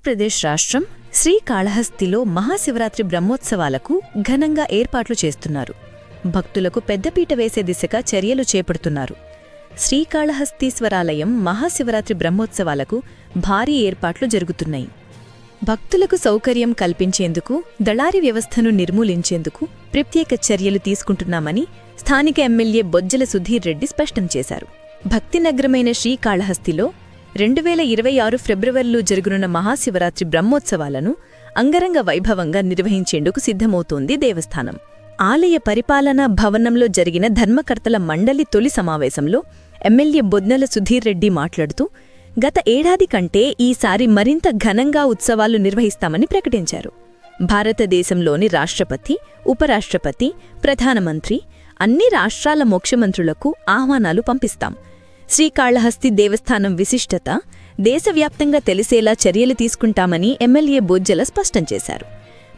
ఆంధ్రప్రదేశ్ రాష్ట్రం శ్రీకాళహస్తిలో మహాశివరాత్రి బ్రహ్మోత్సవాలకు ఘనంగా ఏర్పాట్లు చేస్తున్నారు. భక్తులకు పెద్దపీట వేసే దిశగా చర్యలు చేపడుతున్నారు. శ్రీకాళహస్తీశ్వరాలయం మహాశివరాత్రి బ్రహ్మోత్సవాలకు భారీ ఏర్పాట్లు జరుగుతున్నాయి. భక్తులకు సౌకర్యం కల్పించేందుకు దళారి వ్యవస్థను నిర్మూలించేందుకు ప్రత్యేక చర్యలు తీసుకుంటున్నామని స్థానిక ఎమ్మెల్యే బొజ్జల సుధీర్ రెడ్డి స్పష్టం చేశారు. భక్తినగరమైన శ్రీకాళహస్తిలో రెండు వేల ఇరవై ఆరు ఫిబ్రవరిలో జరుగునున్న మహాశివరాత్రి బ్రహ్మోత్సవాలను అంగరంగ వైభవంగా నిర్వహించేందుకు సిద్ధమవుతోంది దేవస్థానం. ఆలయ పరిపాలనా భవనంలో జరిగిన ధర్మకర్తల మండలి తొలి సమావేశంలో ఎమ్మెల్యే బొద్నల సుధీర్ రెడ్డి మాట్లాడుతూ గత ఏడాది కంటే ఈసారి మరింత ఘనంగా ఉత్సవాలు నిర్వహిస్తామని ప్రకటించారు. భారతదేశంలోని రాష్ట్రపతి ఉపరాష్ట్రపతి ప్రధానమంత్రి అన్ని రాష్ట్రాల ముఖ్యమంత్రులకు ఆహ్వానాలు పంపిస్తాం. శ్రీకాళహస్తి దేవస్థానం విశిష్టత దేశవ్యాప్తంగా తెలిసేలా చర్యలు తీసుకుంటామని ఎమ్మెల్యే బొజ్జల స్పష్టం చేశారు.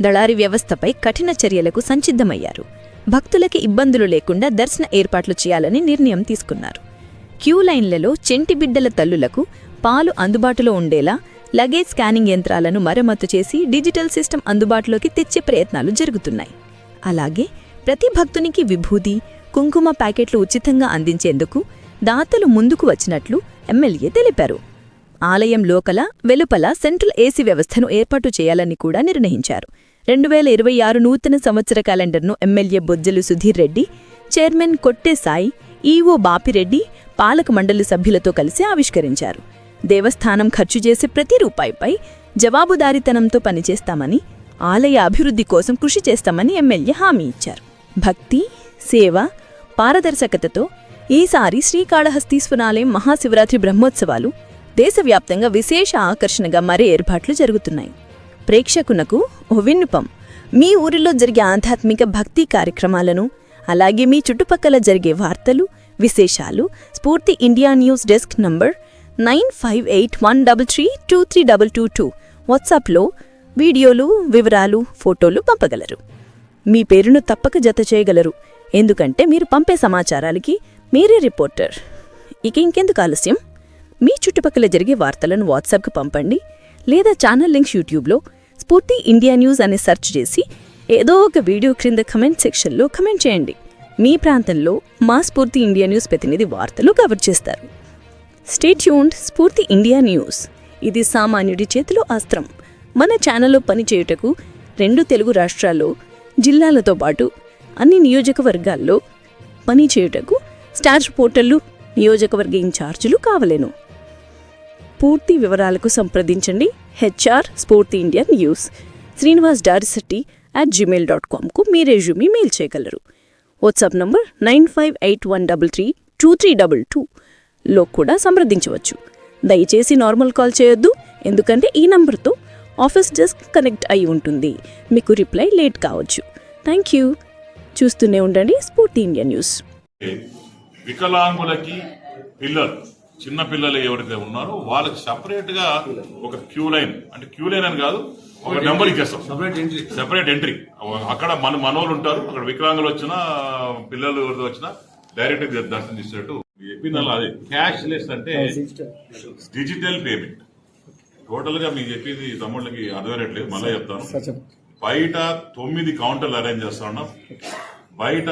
దళారి వ్యవస్థపై కఠిన చర్యలకు సంసిద్ధమయ్యారు. భక్తులకి ఇబ్బందులు లేకుండా దర్శన ఏర్పాట్లు చేయాలని నిర్ణయం తీసుకున్నారు. క్యూ లైన్లలో చెంటిబిడ్డల తల్లులకు పాలు అందుబాటులో ఉండేలా లగేజ్ స్కానింగ్ యంత్రాలను మరమ్మతు చేసి డిజిటల్ సిస్టమ్ అందుబాటులోకి తెచ్చే ప్రయత్నాలు జరుగుతున్నాయి. అలాగే ప్రతి భక్తునికి విభూది కుంకుమ ప్యాకెట్లు ఉచితంగా అందించేందుకు దాతలు ముందుకు వచ్చినట్లు ఎమ్మెల్యే తెలిపారు. ఆలయం లోకల వెలుపల సెంట్రల్ ఏసీ వ్యవస్థను ఏర్పాటు చేయాలని కూడా నిర్ణయించారు. రెండు వేల ఇరవై ఆరు నూతన సంవత్సర క్యాలెండర్ను MLA Bojjala Sudheer Reddy chairman Kotte Sai EO Bapireddy పాలక మండలి సభ్యులతో కలిసి ఆవిష్కరించారు. దేవస్థానం ఖర్చు చేసే ప్రతి రూపాయిపై జవాబుదారీతనంతో పనిచేస్తామని ఆలయ అభివృద్ధి కోసం కృషి చేస్తామని ఎమ్మెల్యే హామీ ఇచ్చారు. భక్తి సేవ పారదర్శకతతో ఈసారి శ్రీకాళహస్తీశ్వరాలయం మహాశివరాత్రి బ్రహ్మోత్సవాలు దేశవ్యాప్తంగా విశేష ఆకర్షణగా మరే ఏర్పాట్లు జరుగుతున్నాయి. ప్రేక్షకునకు ఓ విన్నపం. మీ ఊరిలో జరిగే ఆధ్యాత్మిక భక్తి కార్యక్రమాలను అలాగే మీ చుట్టుపక్కల జరిగే వార్తలు విశేషాలు Spoorthi India news desk number nine five eight one double three two three double two two. వాట్సాప్లో వీడియోలు వివరాలు ఫోటోలు పంపగలరు. మీ పేరును తప్పక జత చేయగలరు. ఎందుకంటే మీరు పంపే సమాచారాలకి మీరే రిపోర్టర్. ఇక ఇంకెందుకు ఆలస్యం? మీ చుట్టుపక్కల జరిగే వార్తలను వాట్సాప్కు పంపండి లేదా ఛానల్ లింక్స్ యూట్యూబ్లో స్ఫూర్తి ఇండియా న్యూస్ అని సెర్చ్ చేసి ఏదో ఒక వీడియో క్రింద కమెంట్ సెక్షన్లో కమెంట్ చేయండి. మీ ప్రాంతంలో మా స్ఫూర్తి ఇండియా న్యూస్ ప్రతినిధి వార్తలు కవర్ చేస్తారు. స్టేట్యూన్డ్ స్ఫూర్తి ఇండియా న్యూస్. ఇది సామాన్యుడి చేతిలో అస్త్రం. మన ఛానల్లో పనిచేయుటకు రెండు తెలుగు రాష్ట్రాల్లో జిల్లాలతో పాటు అన్ని నియోజకవర్గాల్లో పనిచేయుటకు స్టార్ పోర్టల్లు నియోజకవర్గ ఇన్ఛార్జీలు కావలేను. పూర్తి వివరాలకు సంప్రదించండి. HR Spoorthi India news. Srinivas Darisetti at Gmail dot కామ్కు మీ రెజ్యూమి మెయిల్ చేయగలరు. WhatsApp number nine five eight one double three two three double టూలో కూడా సంప్రదించవచ్చు. దయచేసి నార్మల్ కాల్ చేయొద్దు. ఎందుకంటే ఈ నంబర్తో ఆఫీస్ డెస్క్ కనెక్ట్ అయి ఉంటుంది. మీకు రిప్లై లేట్ కావచ్చు. Thank you. చూస్తూనే ఉండండి స్ఫూర్తి ఇండియా న్యూస్. వికలాంగులకి పిల్లలు చిన్న పిల్లలు ఎవరైతే ఉన్నారో వాళ్ళకి సపరేట్గా ఒక క్యూ లైన్ అంటే క్యూ లైన్ అని కాదు ఒక నెంబర్ ఇచ్చేస్తాం. సపరేట్ ఎంట్రీ సెపరేట్ ఎంట్రీ అక్కడ మన మనోళ్ళు ఉంటారు అక్కడ వికలాంగులు వచ్చినా పిల్లలు ఎవరితో వచ్చినా డైరెక్ట్గా దర్శనం చేసేటట్టు. చెప్పిందల్లా అదే క్యాష్ లెస్ అంటే డిజిటల్ పేమెంట్ టోటల్గా మీకు చెప్పింది తమ్ముళ్ళకి అర్థమయ్యట్లేదు మళ్ళీ చెప్తాను. బయట తొమ్మిది కౌంటర్లు అరేంజ్ చేస్తా ఉన్నాం. బయట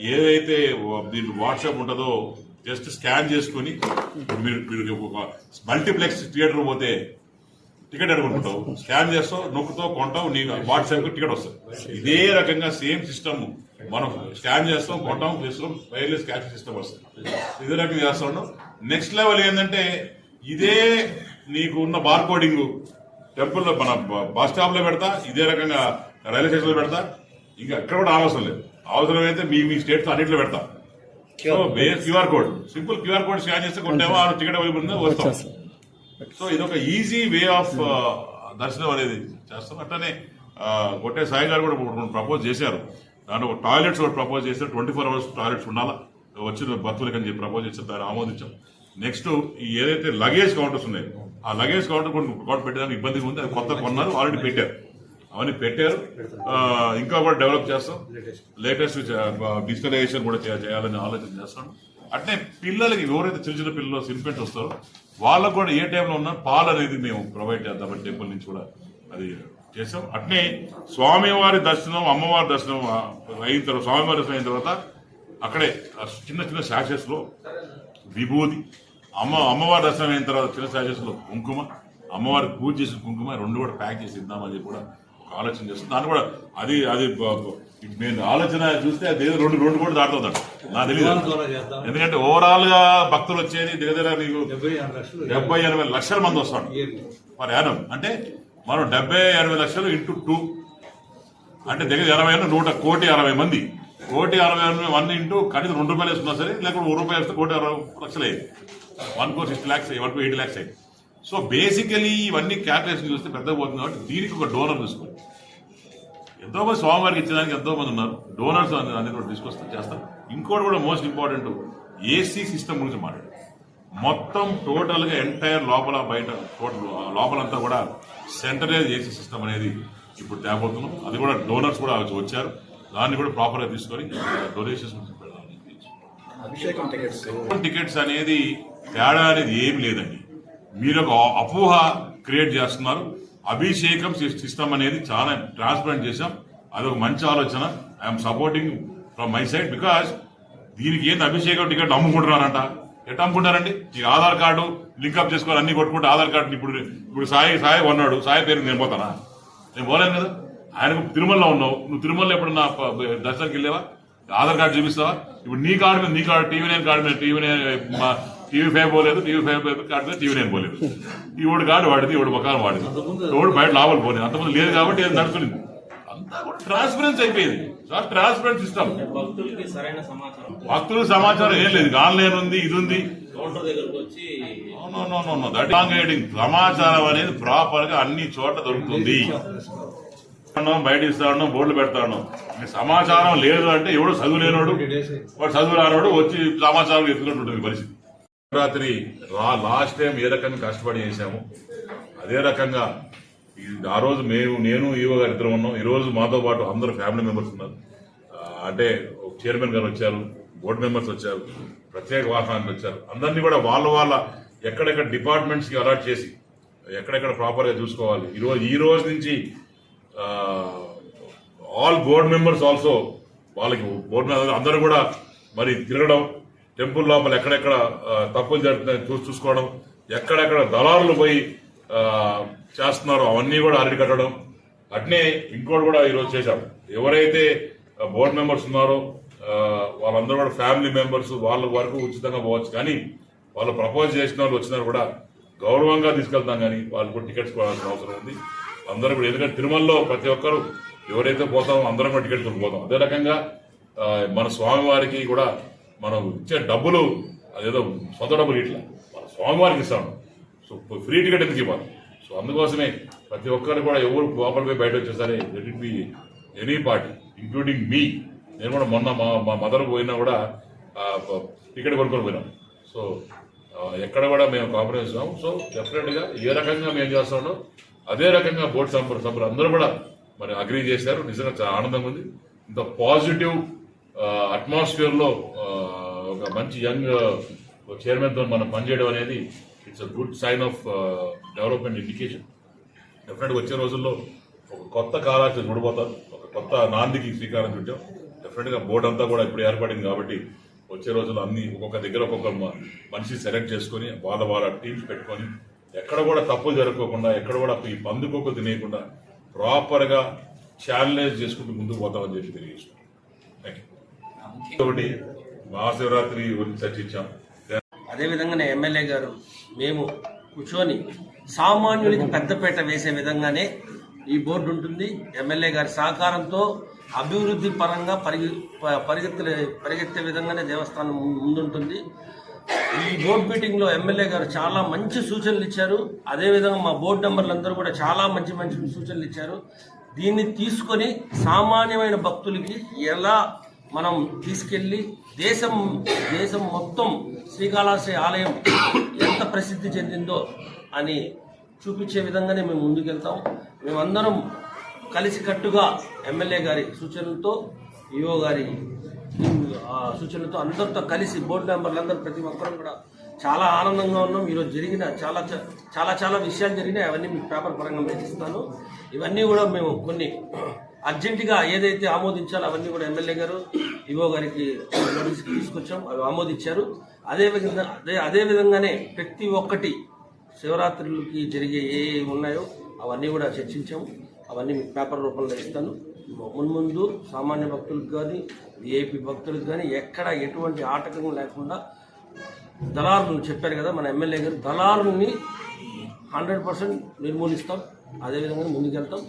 ఏదైతే దీంట్లో వాట్సాప్ ఉంటుందో జస్ట్ స్కాన్ చేసుకుని మీరు మీరు మల్టీప్లెక్స్ థియేటర్ పోతే టికెట్ అనుకుంటావు స్కాన్ చేస్తావు నొక్కుతావు కొంటావు నీకు వాట్సాప్ టికెట్ వస్తుంది ఇదే రకంగా సేమ్ సిస్టమ్ మనం స్కాన్ చేస్తాం కొంటాం చేస్తాం వైర్లెస్ క్యాష్ సిస్టమ్ వస్తుంది. ఇదే రకంగా చేస్తా ఉన్నాం. నెక్స్ట్ లెవెల్ ఏంటంటే ఇదే నీకు ఉన్న బార్ కోడింగ్ టెంపుల్లో మన బ- బస్ స్టాప్లో పెడతా ఇదే రకంగా రైల్వే స్టేషన్లో పెడతా. ఇంకా ఎక్కడ కూడా అవసరం లేదు. అవసరమైతే మీ మీ స్టేట్స్ అన్నింటిలో పెడతా. So QR code simple QR code scan చేస్తే కొంటేమో ఆ టికెట్ అవైలబుల్ వస్తాం. సో ఇది ఒక ఈజీ వే ఆఫ్ దర్శనం అనేది చేస్తాం. అట్లనే కొట్టే సాయి గారు కూడా ప్రపోజ్ చేశారు. దాంట్లో టాయిలెట్స్ కూడా ప్రపోజ్ చేశారు ట్వంటీ ఫోర్ అవర్స్ టాయిలెట్స్ ఉండాలా? వచ్చిన భక్తులకి అని చెప్పి ప్రపోజ్ చేశారు. దాన్ని ఆమోదించాం. నెక్స్ట్ ఏదైతే లగేజ్ కౌంటర్స్ ఉన్నాయి ఆ లగేజ్ కౌంటర్ కొన్ని కౌంటర్ పెట్టడానికి ఇబ్బందిగా ఉంది. అది కొత్త కొన్నారు ఆల్రెడీ పెట్టారు. అవన్నీ పెట్టారు. ఇంకా కూడా డెవలప్ చేస్తాం. లేటెస్ట్. డిజిటలైజేషన్ కూడా చేయాలని ఆలోచన చేస్తాం. అట్నే పిల్లలకి ఎవరైతే చిన్న చిన్న పిల్లలు ఇన్ఫెంట్స్ వస్తారో వాళ్ళకు కూడా ఏ టైంలో ఉన్నా పాలు అనేది మేము ప్రొవైడ్ చేద్దామని టెంపుల్ నుంచి కూడా అది చేసాం అట్నే స్వామివారి దర్శనం అమ్మవారి దర్శనం అయిన తర్వాత స్వామివారి దర్శనం అయిన తర్వాత అక్కడే చిన్న చిన్న శాషెస్లో విభూది అమ్మ అమ్మవారి దర్శనం అయిన తర్వాత చిన్న శాషెస్లో కుంకుమ అమ్మవారికి పూజ చేసిన కుంకుమ రెండు కూడా ప్యాక్ చేసి ఇద్దామని కూడా ఒక ఆలోచన చేస్తుంది దాన్ని కూడా అది అది నేను ఆలోచన చూస్తే అది రెండు రెండు కూడా దాటుతుందంట. నాకు తెలియదు ఎందుకంటే ఓవరాల్గా భక్తులు వచ్చేది దగ్గర నీకు డెబ్బై ఎనభై లక్షల. మంది వస్తాడు మరి యానం అంటే మనం డెబ్బై ఎనభై లక్షలు ఇంటూ టూ. అంటే దగ్గర ఎనభై నూట కోటి అరవై మంది. కోటి అరవై ఎనభై వన్ ఇంటూ కనీసం రెండు రూపాయలు వేసుకున్నా సరే లేకపోతే ఒక రూపాయలు వేస్తే కోటి అరవై లక్షలు. అయ్యాయి one crore sixty lakhs one two eighty lakhs అయ్యాయి. సో బేసికలీ ఇవన్నీ క్యాల్కులేషన్ చూస్తే పెద్దగా పోతుంది కాబట్టి దీనికి ఒక డోనర్ తీసుకోండి. ఎంతో మంది స్వామివారికి ఇచ్చడానికి ఎంతో మంది ఉన్నారు. డోనర్స్ అనేది కూడా తీసుకొస్తాం చేస్తాం. ఇంకోటి కూడా మోస్ట్ ఇంపార్టెంట్ ఏసీ సిస్టమ్ గురించి మాట్లాడు. మొత్తం టోటల్గా ఎంటైర్ లోపల బయట టోటల్ లోపలంతా కూడా సెంటరైజ్ ఏసీ సిస్టమ్ అనేది ఇప్పుడు తేబోతున్నాం. అది కూడా డోనర్స్ కూడా వచ్చారు. దాన్ని కూడా ప్రాపర్గా తీసుకొని డొనేషన్స్ అభిషేకం టికెట్స్ టికెట్స్ అనేది తేడా అనేది ఏమి లేదండి. మీరు ఒక అపోహ క్రియేట్ చేస్తున్నారు. అభిషేకం సిస్టమ్ అనేది చాలా ట్రాన్స్పరెంట్ చేశాం. అది ఒక మంచి ఆలోచన. I'm supporting from my side because దీనికి ఏంది అభిషేకం టికెట్ అమ్ముకుంటున్నారంట. ఎట్లా అమ్ముకుంటారండి? ఈ ఆధార్ కార్డు లింకప్ చేసుకోవాలి అన్ని కొట్టుకుంటే ఆధార్ కార్డు ఇప్పుడు ఇప్పుడు సాయి సాయి కొన్నాడు. సాయి పేరు నేను పోతానా? నేను పోలేను కదా? ఆయనకు తిరుమలలో ఉన్నావు. నువ్వు తిరుమలలో ఎప్పుడన్నా దర్శనానికి వెళ్ళావా? ఆధార్ కార్డు చూపిస్తావా? ఇప్పుడు నీ కార్డు మీద నీ కార్డు టీవీ నైన్ కార్డు మీద టీవీ నైన్ టీవీ ఫైవ్ పోలేదు టీవీ ఫైవ్ కార్డు మీద టీవీ నైన్ పోలేదు. ఈ ఓడి కార్డు వాడిది ఓడి మొక్కలు వాడిది. ఓడి బయట లాభాలు పోలేదు. అంతకుముందు లేదు కాబట్టి ఇది నడుస్తుంది అంతా కూడా ట్రాన్స్పరెన్స్ అయిపోయింది. ట్రాన్స్పరెంట్ సిస్టమ్ భక్తులకి సమాచారం. ఏం లేదు. ఆన్లైన్ ఉంది ఇది ఉంది. దట్ సమాచారం అనేది ప్రాపర్గా అన్ని చోట్ల దొరుకుతుంది. బయట ఇస్తా ఉన్నాం బోర్డులు పెడతా ఉన్నాం సమాచారం లేదు అంటే ఎవడు చదువు లేనోడు వాడు చదువు రానోడు వచ్చి సమాచారం ఎత్తుకుంటుంటుంది పరిస్థితి. రాత్రి లాస్ట్ టైం ఏ రకంగా కష్టపడి చేశాము? అదే రకంగా ఈ- ఆ రోజు మేము నేను ఈవో గారు ఇద్దరు ఉన్నాం. ఈ రోజు మాతో పాటు అందరు ఫ్యామిలీ మెంబర్స్ ఉన్నారు. అంటే చైర్మన్ గారు వచ్చారు బోర్డు మెంబర్స్ వచ్చారు ప్రత్యేక వాహనానికి వచ్చారు. అందరినీ కూడా వాళ్ళ వాళ్ళ ఎక్కడెక్కడ డిపార్ట్మెంట్స్కి అలాట్ చేసి ఎక్కడెక్కడ ప్రాపర్గా చూసుకోవాలి. ఈ రోజు ఈ రోజు నుంచి ఆల్ బోర్డ్ మెంబర్స్ ఆల్సో వాళ్ళకి బోర్డు మెంబర్స్ అందరూ కూడా మరి తిరగడం టెంపుల్ లోపల ఎక్కడెక్కడ uh, తప్పులు జరుగుతున్నాయి చూసి చూసుకోవడం ఎక్కడెక్కడ దళారులు పోయి uh, చేస్తున్నారో అవన్నీ కూడా అరికట్టడం అట్నే ఇంకోటి కూడా ఈరోజు చేశాం. ఎవరైతే uh, బోర్డు మెంబర్స్ ఉన్నారో వాళ్ళందరూ కూడా ఫ్యామిలీ మెంబర్స్ వాళ్ళ వరకు ఉచితంగా పోవచ్చు. కానీ వాళ్ళు ప్రపోజ్ చేసిన వాళ్ళు వచ్చినారు కూడా గౌరవంగా తీసుకెళ్తాం. కానీ వాళ్ళు కూడా టికెట్స్ కొనాల్సిన అవసరం ఉంది. అందరం కూడా ఎందుకంటే తిరుమలలో ప్రతి ఒక్కరు ఎవరైతే పోతామో అందరం కూడా టికెట్ పోతాం. అదే రకంగా మన స్వామివారికి కూడా మనం ఇచ్చే డబ్బులు అదేదో సొంత డబ్బులు ఇట్లా. మన స్వామివారికి ఇస్తాం. సో ఫ్రీ టికెట్ ఎందుకు ఇవ్వాలి? సో అందుకోసమే ప్రతి ఒక్కరు కూడా ఎవరు లోపల పోయి బయట వచ్చేసరి let it be any party including మీ నేను కూడా మొన్న మా మా మదర్ పోయినా కూడా టికెట్ కొనుక్కొని పోయినాం. సో ఎక్కడ కూడా మేము కాంప్రమైజ్ అవ్వం సో డెఫినెట్గా ఏ రకంగా మేము చేస్తామో అదే రకంగా బోర్డు సభ్యులు సభ్యులు అందరూ కూడా మరి అగ్రీ చేశారు. నిజంగా చాలా ఆనందంగా ఉంది. ఇంత పాజిటివ్ అట్మాస్ఫియర్లో ఒక మంచి యంగ్ చైర్మన్తో మనం పనిచేయడం అనేది it's a good sign of development indication definite వచ్చే రోజుల్లో ఒక కొత్త కాలాన్ని చూడబోతారు ఒక కొత్త నాందికి శ్రీకారం చుట్టాం. డెఫినెట్గా బోర్డు అంతా కూడా ఇప్పుడు ఏర్పడింది కాబట్టి వచ్చే రోజుల్లో అన్ని ఒక్కొక్క దగ్గర ఒక్కొక్క మ- మనిషి సెలెక్ట్ చేసుకొని వాళ్ళ వాళ్ళ టీమ్స్ పెట్టుకొని ఎక్కడ కూడా తప్పులు జరగకుండా ఎక్కడ కూడా ఈ పందుకోక తినేయకుండా ప్రాపర్గా ఛాలెంజ్ చేసుకుంటూ ముందుకు పోతామని చెప్పి తెలియజేస్తున్నాం. ఒకటి మహాశివరాత్రి గురించి చర్చించాం. అదేవిధంగానే ఎమ్మెల్యే గారు మేము కూర్చొని సామాన్యుడికి పెద్దపేట వేసే విధంగానే ఈ బోర్డు ఉంటుంది. ఎమ్మెల్యే గారి సహకారంతో అభివృద్ధి పరంగా పరిగె పరిగెత్తే పరిగెత్తే విధంగానే దేవస్థానం ముందుంటుంది. ఈ బోర్డు మీటింగ్లో ఎమ్మెల్యే గారు చాలా మంచి సూచనలు ఇచ్చారు. అదేవిధంగా మా బోర్డు మెంబర్లందరూ కూడా చాలా మంచి మంచి సూచనలు ఇచ్చారు. దీన్ని తీసుకొని సామాన్యమైన భక్తులకి ఎలా మనం తీసుకెళ్ళి దేశం దేశం మొత్తం శ్రీకాళహస్తి ఆలయం ఎంత ప్రసిద్ధి చెందిందో అని చూపించే విధంగానే మేము ముందుకెళ్తాం. మేమందరం కలిసికట్టుగా ఎమ్మెల్యే గారి సూచనలతో ఈఓ గారి సూచనలతో అందరితో కలిసి బోర్డు మెంబర్లందరూ ప్రతి ఒక్కరూ కూడా చాలా ఆనందంగా ఉన్నాం. ఈరోజు జరిగిన చాలా చాలా చాలా విషయాలు జరిగినాయి. అవన్నీ మీకు పేపర్ పరంగా వేసిస్తాను ఇవన్నీ కూడా మేము కొన్ని అర్జెంటుగా ఏదైతే ఆమోదించాలో అవన్నీ కూడా ఎమ్మెల్యే గారు ఇవో గారికి నోటీస్కి తీసుకొచ్చాం. అవి ఆమోదించారు. అదేవిధంగా అదే అదే విధంగానే ప్రతి ఒక్కటి శివరాత్రులకి జరిగే ఏ ఏ ఉన్నాయో అవన్నీ కూడా చర్చించాము. అవన్నీ మీకు పేపర్ రూపంలో ఇస్తాను. మున్ముందు సామాన్య భక్తులకు కానీ విఐపి భక్తులకు కానీ ఎక్కడ ఎటువంటి ఆటకం లేకుండా దళారులు చెప్పారు కదా మన ఎమ్మెల్యే గారు దళారుల్ని హండ్రెడ్ పర్సెంట్ నిర్మూలిస్తాం. అదేవిధంగా ముందుకెళ్తాం.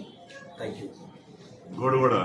థ్యాంక్ యూ గోడు కూడా